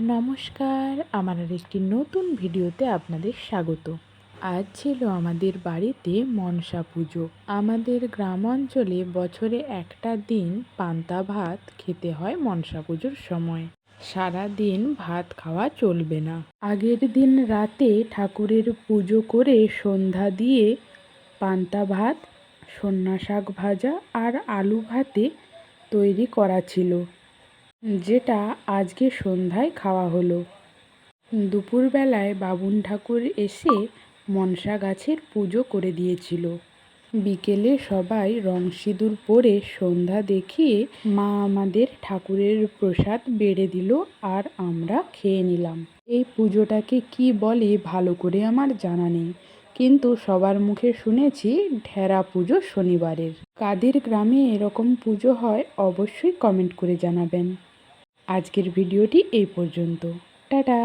নমস্কার, আমার আর একটি নতুন ভিডিওতে আপনাদের স্বাগত। আজ ছিল আমাদের বাড়িতে মনসা পুজো। আমাদের গ্রাম অঞ্চলে বছরে একটা দিন পান্তা ভাত খেতে হয় মনসা পুজোর সময়। সারা দিন ভাত খাওয়া চলবে না। আগের দিন রাতে ঠাকুরের পুজো করে সন্ধ্যা দিয়ে পান্তা ভাত, সন্না শাক ভাজা আর আলু ভাতে তৈরি করা ছিল। যেটা আজকে সন্ধ্যায় খাওয়া হলো। দুপুরবেলায় বাবুন ঠাকুর এসে মনসা গাছের পুজো করে দিয়েছিল। বিকেলে সবাই রং সিঁদুর পরে সন্ধ্যা দেখিয়ে মা আমাদের ঠাকুরের প্রসাদ বেড়ে দিল আর আমরা খেয়ে নিলাম। এই পুজোটাকে কি বলে ভালো করে আমার জানা নেই, কিন্তু সবার মুখে শুনেছি ঢেরা পুজো শনিবারের। কাদের গ্রামে এরকম পুজো হয় অবশ্যই কমেন্ট করে জানাবেন। আজকের ভিডিওটি এই পর্যন্ত। টাটা!